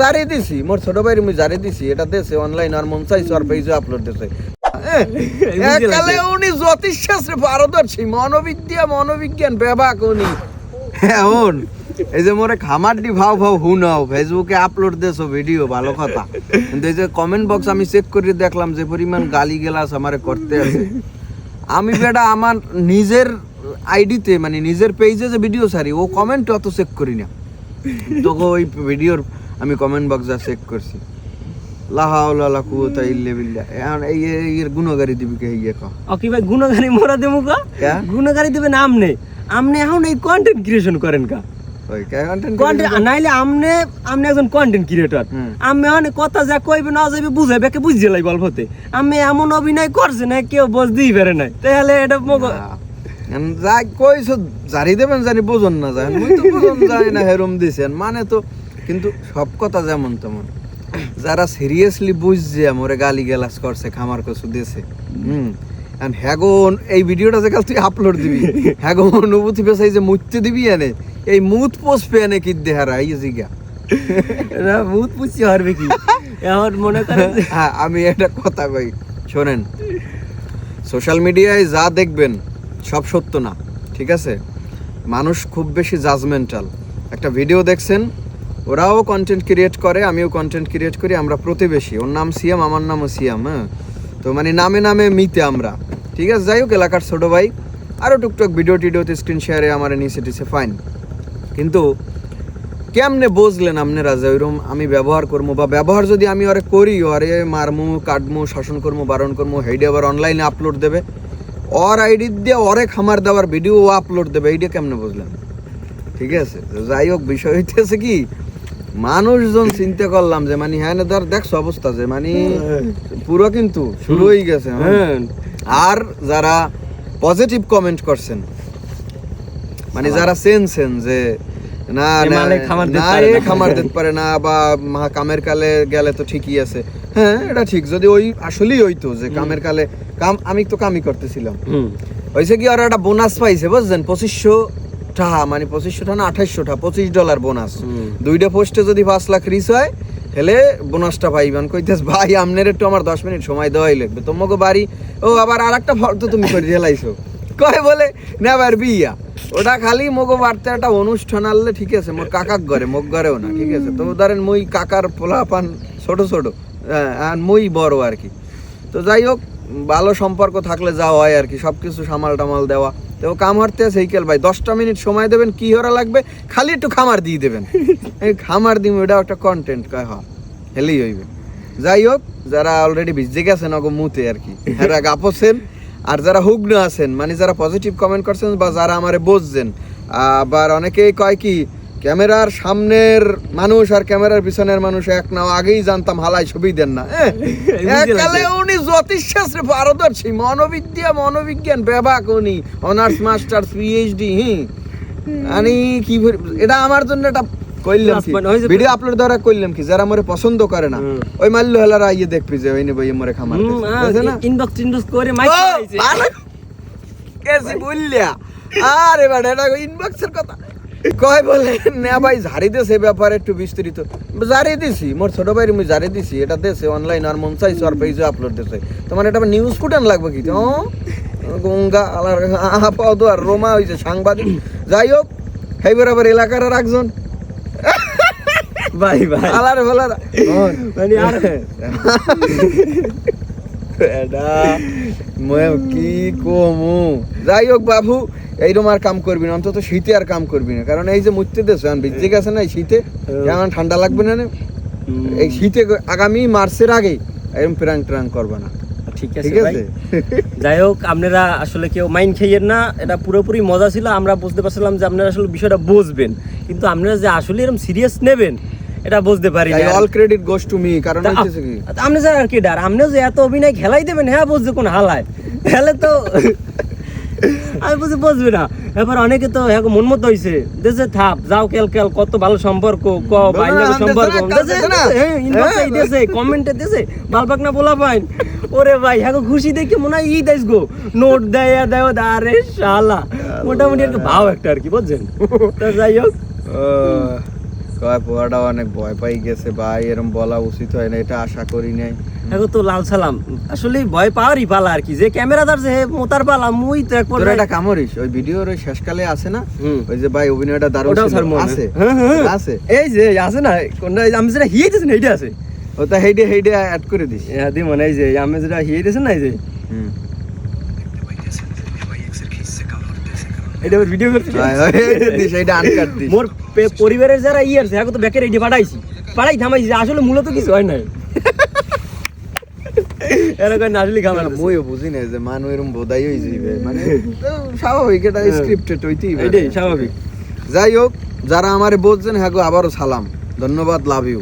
জারি দিছি মোর ছোট ভাই মুই জারি দিছি এটা দেশে অনলাইন আর মন চাইছে আর পেজে আপলোড দিছে। একালে উনি জ্যোতিষশাস্ত্রে পারদর্শী মনোবিদ্যা মনোবিজ্ঞান উনি। এখন এই যে মোরে খামার দি ভাও ভাও হুনাও ফেসবুকে আপলোড দেছো ভিডিও ভালো কথা। কিন্তু এই যে কমেন্ট বক্স আমি চেক করে দেখলাম যে পরিমাণ গালি গেলাস আমারে করতে আছে। আমি বেটা আমার নিজের আইডিতে মানে নিজের পেজে যে ভিডিও সারি ও কমেন্ট অত চেক করি না। তোকে ওই ভিডিওর আমি কমেন্ট বক্স যা চেক করছি। লাহাউলা কুয়াতা ইল্লে বিল্লা এখন এই এর গুণগারি দিবি কে ইয়ে ভাই গুণগারি মোরা দেবো কা? গুণগারি দেবেন আমনে। আমনে এখন এই কন্টেন্ট ক্রিয়েশন করেন কা। নাইলে আমনে আমনে একজন কন্টেন্ট ক্রিয়েটর হুম। আমি কথা যা কইবে না যাইবে বুঝাইবে কে বুঝিয়ে গল্পতে। আমি এমন অভিনয় করছে না কেউ বুঝ দিই পারে নাই। তাহলে এটা মগ যা কইছো জারি দেবেন জানি বোঝন না যায় মুই তো বোঝন যায় না হেরম দিছেন। মানে তো কিন্তু সব কথা যেমন তেমন। যারা সিরিয়াসলি বুঝছে মোরে গালি গালাস করছে খামার কসু দিছে। হুম। আর হ্যাগো এই ভিডিওটা যে কাল তুই আপলোড দিবি হ্যাগো অনুভূতি পেছাই যে মুততে দিবি এনে এই মুত পোস্ট পে এনে কি দেহারা এই জিগা। না বহুত পুষি হারবে কি? এখন মনে করেন যে- হ্যাঁ আমি একটা কথা কই শোনেন। সোশ্যাল মিডিয়ায় যা দেখবেন সব সত্য না, ঠিক আছে? মানুষ খুব বেশি জাজমেন্টাল একটা ভিডিও দেখছেন, ওরাও কন্টেন্ট ক্রিয়েট করে, আমিও কন্টেন্ট ক্রিয়েট করি, আমরা প্রতিবেশী। ওর নাম সিয়াম, আমার নামও সিয়াম হ্যাঁ? তো মানে নামে নামে মিতে আমরা, ঠিক আছে? যাই হোক, এলাকার ছোট ভাই আরও টুকটাক ভিডিও টিডিওতে স্ক্রিন শেয়ারে আমার নিচে টিচে ফাইন কিন্তু কেমনে বুঝলেন আপনারা যে ওইরকম আমি ব্যবহার করব, বা ব্যবহার যদি আমি ওরে করি ওরে মারমু, কাটমু, শাসন করব বারণ করব হেইডে আবার অনলাইনে আপলোড দেবে? ওর আইডি দিয়ে ওরে খামার দেওয়ার ভিডিও আপলোড দেবে এইটা কেমনে বুঝলেন ঠিক আছে যাই হোক বিষয় হইতেছে কি মানুষজন চিন্তা করলাম যে মানে হ্যাঁ ধর দেখছ অবস্থা যে মানে পুরো কিন্তু শুরু হয়ে গেছে হ্যাঁ। আর যারা পজিটিভ কমেন্ট করছেন মানে যারা চেনছেন যে না না খামার দিতে পারে না। খামার দিতে পারে না বা কামের কালে গেলে তো ঠিকই আছে হ্যাঁ এটা ঠিক। যদি ওই আসলেই হইতো যে কামের কালে কাম আমি তো কামই করতেছিলাম। হয়েছে কি আর একটা বোনাস পাইছে বুঝছেন? পঁচিশশো টাকা মানে পঁচিশশো টাকা না আঠাইশশো টাকা পঁচিশ ডলার বোনাস। দুইটা পোস্টে যদি পাঁচ লাখ রিচ হয় হেলে বোনাসটা পাইবেন কইতেস ভাই আমনের একটু আমার দশ মিনিট সময় দেওয়াই লাগবে। তোমাকে বাড়ি ও আবার আর একটা ফটো তুমি করে ঢেলাইছো কয় বলে নেবার বিয়া। ওটা খালি মগো বাড়তে একটা অনুষ্ঠান আনলে ঠিক আছে মোর কাকাক ঘরে মোক ঘরেও না ঠিক আছে? তো ধরেন মুই কাকার পোলা পান ছোট ছোট। আর মই বড় আর কি। তো যাই হোক, ভালো সম্পর্ক থাকলে যাওয়া হয় আর কি সব কিছু সামাল টামাল দেওয়া। তো কাম হারতে আছে এইকেল ভাই, দশটা মিনিট সময় দেবেন, কি হরা লাগবে? খালি একটু খামার দিয়ে দেবেন। এই খামার দিব এটা একটা কন্টেন্ট কয় হয় হেলেই হইবে। যাই হোক, যারা অলরেডি ভিজে গেছেন অগো মুতে আর কি, এরা গাপছেন আর যারা হুগ্ন আছেন মানে যারা পজিটিভ কমেন্ট করছেন বা যারা আমারে বুঝছেন আবার অনেকেই কয় কি ক্যামেরার সামনের মানুষ আর ক্যামেরার পিছনের মানুষ এক নাও আগেই জানতাম হালাই ছবি দেন না এ, একালে উনি জ্যোতিষশাস্ত্রে পারদর্শী মনোবিদ্যা মনোবিজ্ঞান বেবাক উনি অনার্স মাস্টার্স পিএইচডি হি আমি কি এটা আমার জন্য এটা কইলাম ওই ভিডিও আপলোড দ্বারা কইলাম কি যারা মরে পছন্দ করে না ওই মাল্য হেলারা ইয়ে দেখবি যে ওই নেবে মরে খামার দেখছে না? ইনবক্স টিনবক্স করে মাইক। কেসি বললিয়া। আরে বেটা এটা ইনবক্সের কথা। কয় বলে না ভাই ঝাড়ি দেছে ব্যাপারে একটু বিস্তারিত। জারি দিছি মোর ছোট ভাই মুই জারি দিছি এটা দেছে অনলাইন আর মন চাইছে আর পেজে আপলোড দেছে তোমার এটা নিউজ ফুটান লাগবে কি? তো গঙ্গা আলার আহা পাও তো আর রোমা হইছে সাংবাদিক। যাই হোক হেই বরাবর এলাকার আর একজন। ভাই ভাই। আলার ফেলার। মানে আর মই কি কমু? যাই হোক বাবু এইরকম আর কাম করবি না অন্তত শীতে আর কাম করবি না। কারণ এই যে মুছতে দেশ ভিজে গেছে না শীতে এখন ঠান্ডা লাগবে না? এই শীতে আগামী মার্চের আগে এরকম প্রাং ট্রাং করবে না। ঠিক আছে যাই হোক আপনারা আসলে কেউ মাইন্ড খাইয়েন না এটা পুরোপুরি মজা ছিল আমরা বুঝতে পারছিলাম যে আপনারা আসলে বিষয়টা বুঝবেন। কিন্তু আপনারা যে আসলে এরকম সিরিয়াস নেবেন এটা বুঝতে পারি না। All credit goes to me কারণ হইতেছে কি? আপনি স্যার আর কি ডার আপনিও যে এত অভিনয় খেলাই দেবেন হ্যাঁ বুঝছে কোন হালায়। তাহলে তো আমি বুঝি বুঝবে না। এবার অনেকে তো হ্যাঁ মন মতো হইছে দেশে থাপ যাও কেল কেল কত ভালো সম্পর্ক ক বাইরে না, সম্পর্ক। দেশে দেশে। কমেন্টে দিয়েছে বালবাক না বলা পাইন। ওরে ভাই হ্যাঁ খুশি দেখে মনে হয় ঈদ আইস গো নোট দেয় দেয় আরে শালা। মোটামুটি একটা ভাব একটা আর কি বুঝছেন? তো যাই হোক। কয় পোয়াটা অনেক ভয় পাই গেছে ভাই এরম বলা উচিত হয় না এটা আশা করি নাই। এখন তো লাল সালাম। আসলে ভয় পাওয়ারই পালা আর কি। যে ক্যামেরাদার যে মোতার পালা মুই তো এক তোর একটা কামড়িস ওই ভিডিওর ওই শেষকালে আছে না? ওই যে ভাই অভিনয়টা দারুণ ছিল। আছে। হ্যাঁ, হ্যাঁ, হ্যাঁ। আছে। এই যে আছে না কোনটা আমি যেটা হিয়ে দিয়েছেন এইটা আছে। ওটা হেইডে হেইডে অ্যাড করে দিস হ্যাঁ দি মনে এই যে আমি যেটা হিয়ে দিয়েছেন না এই যে। হুম। এটা ভিডিও হয়, আনকাট দিস মোর পরিবারের যারা ই আছে তো ব্যাকের এইটা পাঠাইছি। পাঠাই থামাইছি আসলে মূলত কিছু হয় এরকম না আসলে খাবার মুইও বুঝি না যে মানু এরম বোধাই হয়ে যাইবে। মানে স্বাভাবিক এটা। স্ক্রিপ্টেড হইতেই পারে। এটাই স্বাভাবিক। যাই হোক যারা আমারে বলছেন হ্যাঁ আবারও সালাম। ধন্যবাদ লাভ ইউ